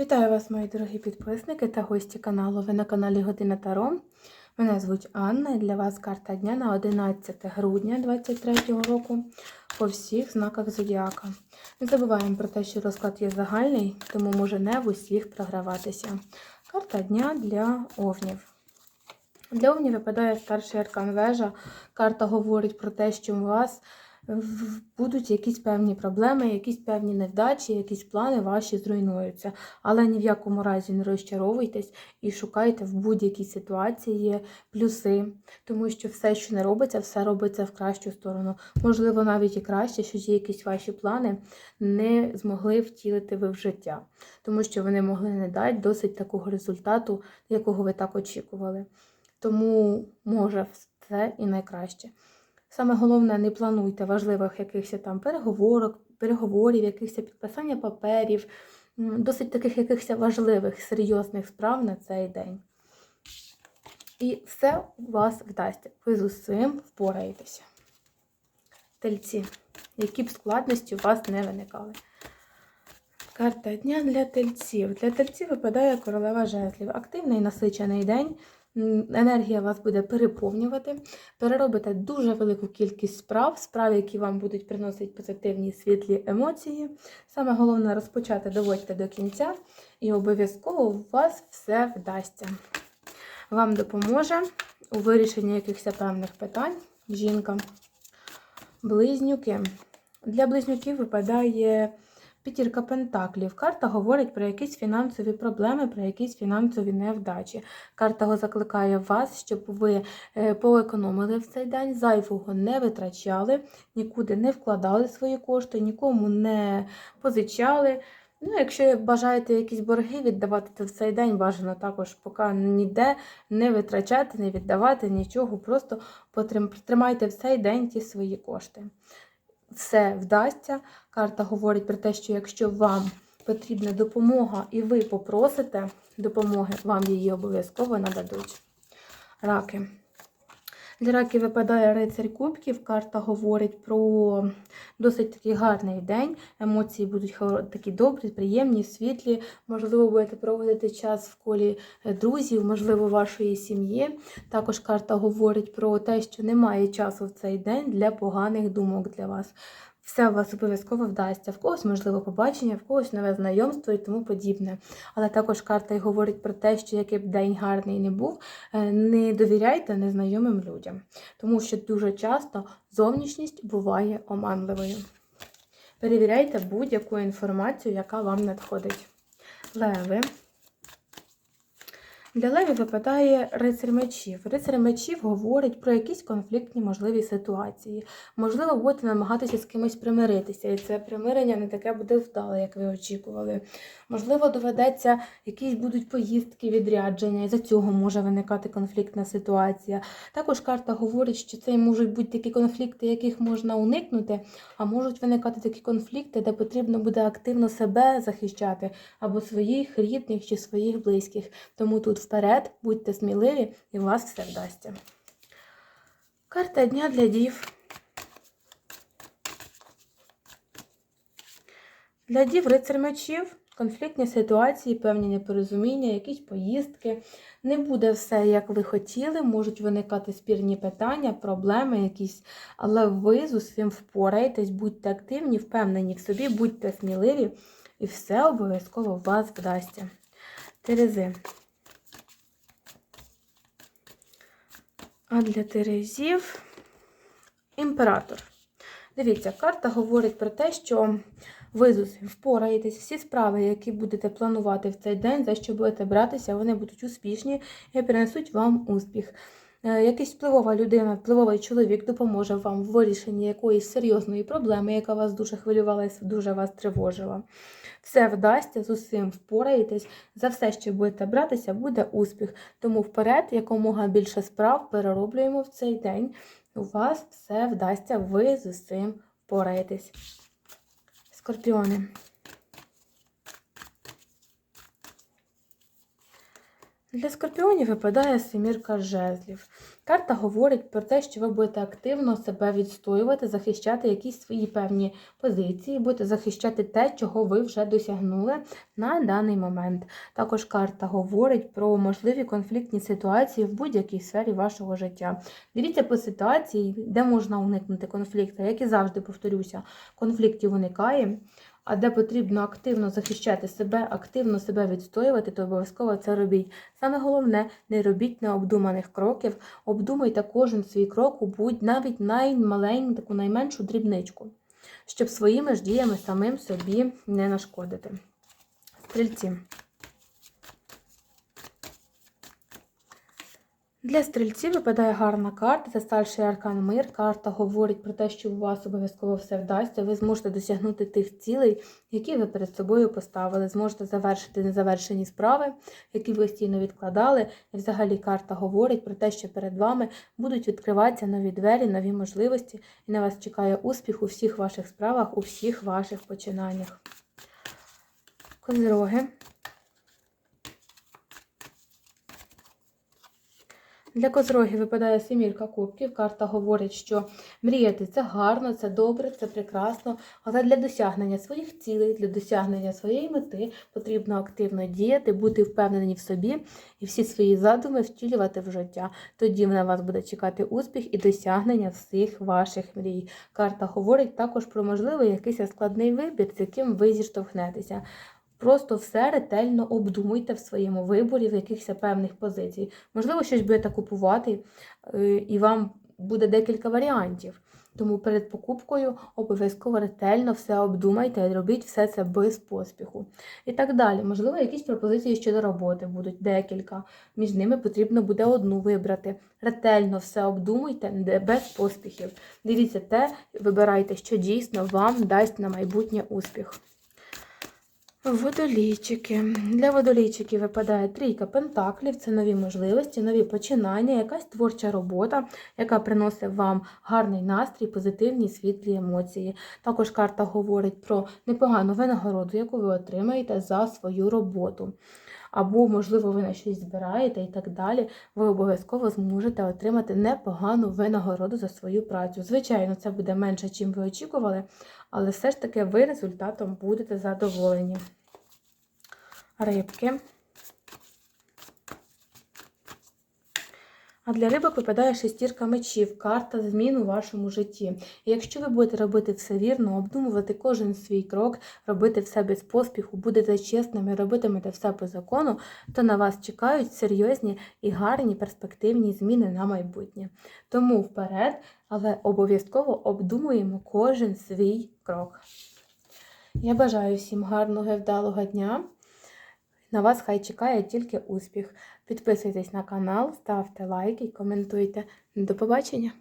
Вітаю вас, мої дорогі підписники та гості каналу. Ви на каналі Година Таро. Мене звуть Анна і для вас карта дня на 11 грудня 2023 року по всіх знаках Зодіака. Не забуваємо про те, що розклад є загальний, тому може не в усіх програватися. Карта дня для овнів. Для овнів випадає старший аркан вежа. Карта говорить про те, що у вас будуть якісь певні проблеми, якісь певні невдачі, якісь плани ваші зруйнуються. Але ні в якому разі не розчаровуйтесь і шукайте в будь-якій ситуації плюси, тому що все, що не робиться, все робиться в кращу сторону. Можливо, навіть і краще, що ті якісь ваші плани не змогли втілити ви в життя, тому що вони могли не дати досить такого результату, якого ви так очікували. Тому може все і найкраще. Саме головне, не плануйте важливих якихось там переговорок, переговорів, якихось підписання паперів, досить таких якихось важливих, серйозних справ на цей день. І все у вас вдасться. Ви з усім впораєтеся. Тельці, які б складності у вас не виникали. Карта дня для тельців. Для тельців випадає королева жезлів. Активний насичений день. Енергія вас буде переповнювати. Переробите дуже велику кількість справ, справ, які вам будуть приносити позитивні світлі емоції. Саме головне розпочати доводьте до кінця, і обов'язково у вас все вдасться. Вам допоможе у вирішенні якихось певних питань жінка. Близнюки. Для близнюків випадає п'ятірка пентаклів. Карта говорить про якісь фінансові проблеми, про якісь фінансові невдачі. Карта закликає вас, щоб ви е, поекономили в цей день, зайвого не витрачали, нікуди не вкладали свої кошти, нікому не позичали. Ну, якщо бажаєте якісь борги віддавати, то в цей день бажано також поки ніде не витрачати, не віддавати нічого, просто тримайте в цей день ті свої кошти. Все вдасться. Карта говорить про те, що якщо вам потрібна допомога і ви попросите допомоги, вам її обов'язково нададуть. Раки. Для раків випадає рицарь кубків. Карта говорить про досить такий гарний день. Емоції будуть такі добрі, приємні, світлі. Можливо, будете проводити час в колі е, друзів, можливо, вашої сім'ї. Також карта говорить про те, що немає часу в цей день для поганих думок для вас. Все у вас обов'язково вдасться. В когось, можливо, побачення, в когось нове знайомство і тому подібне. Але також карта й говорить про те, що який б день гарний не був, е, не довіряйте незнайомим людям, тому що дуже часто зовнішність буває оманливою. Перевіряйте будь-яку інформацію, яка вам надходить. Леви. Для левів випадає рицар мечів. Рицар мечів говорить про якісь конфліктні можливі ситуації. Можливо, будете намагатися з кимось примиритися, і це примирення не таке буде вдале, як ви очікували. Можливо, доведеться якісь будуть поїздки, відрядження, і за цього може виникати конфліктна ситуація. Також карта говорить, що це можуть бути такі конфлікти, яких можна уникнути, а можуть виникати такі конфлікти, де потрібно буде активно себе захищати або своїх рідних чи своїх близьких. Тому тут вперед, будьте сміливі, і у вас все вдасться. Карта дня для дів. Для дів рицар мечів, конфліктні ситуації, певні непорозуміння, якісь поїздки. Не буде все, як ви хотіли, можуть виникати спірні питання, проблеми якісь, але ви з усім впораєтесь, будьте активні, впевнені в собі, будьте сміливі, і все обов'язково вас вдасться. Терези. А для Терезів імператор. Дивіться, карта говорить про те, що ви впораєтесь, всі справи, які будете планувати в цей день, за що будете братися, вони будуть успішні і принесуть вам успіх. Е, Якась впливова людина, впливовий чоловік допоможе вам в вирішенні якоїсь серйозної проблеми, яка вас дуже хвилювала і дуже вас тривожила. Все вдасться, з усім впораєтесь, за все, що будете братися, буде успіх. Тому вперед, якомога більше справ перероблюємо в цей день. У вас все вдасться, ви з усім впораєтесь. Скорпіони. Для скорпіонів випадає семірка жезлів. Карта говорить про те, що ви будете активно себе відстоювати, захищати якісь свої певні позиції, будете захищати те, чого ви вже досягнули на даний момент. Також карта говорить про можливі конфліктні ситуації в будь-якій сфері вашого життя. Дивіться по ситуації, де можна уникнути конфлікту. Як і завжди повторюся, конфліктів уникає. А де потрібно активно захищати себе, активно себе відстоювати, то обов'язково це робіть. Саме головне, не робіть необдуманих кроків, обдумайте кожен свій крок у будь навіть наймаленьку, таку найменшу дрібничку, щоб своїми ж діями самим собі не нашкодити. Стрільці. Для стрільців випадає гарна карта. Це старший аркан мир. Карта говорить про те, що у вас обов'язково все вдасться. Ви зможете досягнути тих цілей, які ви перед собою поставили. Зможете завершити незавершені справи, які ви постійно відкладали. І взагалі карта говорить про те, що перед вами будуть відкриватися нові двері, нові можливості, і на вас чекає успіх у всіх ваших справах, у всіх ваших починаннях. Козроги. Для козрогів випадає семірка кубків. Карта говорить, що мріяти це гарно, це добре, це прекрасно. Але для досягнення своїх цілей, для досягнення своєї мети потрібно активно діяти, бути впевнені в собі і всі свої задуми втілювати в життя. Тоді на вас буде чекати успіх і досягнення всіх ваших мрій. Карта говорить також про можливий якийсь складний вибір, з яким ви зіштовхнетеся. Просто все ретельно обдумуйте в своєму виборі в якихось певних позицій. Можливо, щось будете купувати, е, і вам буде декілька варіантів. Тому перед покупкою обов'язково ретельно все обдумайте і робіть все це без поспіху. І так далі. Можливо, якісь пропозиції щодо роботи будуть декілька. Між ними потрібно буде одну вибрати. Ретельно все обдумуйте без поспіхів. Дивіться те, вибирайте, що дійсно вам дасть на майбутнє успіх. Водолійчики. Для водолійчиків випадає трійка пентаклів, це нові можливості, нові починання, якась творча робота, яка приносить вам гарний настрій, позитивні світлі емоції. Також карта говорить про непогану винагороду, яку ви отримаєте за свою роботу. Або, можливо, ви на щось збираєте і так далі, ви обов'язково зможете отримати непогану винагороду за свою працю. Звичайно, це буде менше, чим ви очікували, але все ж таки ви результатом будете задоволені. Рибки. А для рибок випадає шестірка мечів, карта змін у вашому житті. І якщо ви будете робити все вірно, обдумувати кожен свій крок, робити все без поспіху, будете чесними, робитимете все по закону, то на вас чекають серйозні і гарні перспективні зміни на майбутнє. Тому вперед, але обов'язково обдумуємо кожен свій крок. Я бажаю всім гарного і вдалого дня. На вас хай чекає тільки успіх. Підписуйтесь на канал, ставте лайки коментуйте. До побачення!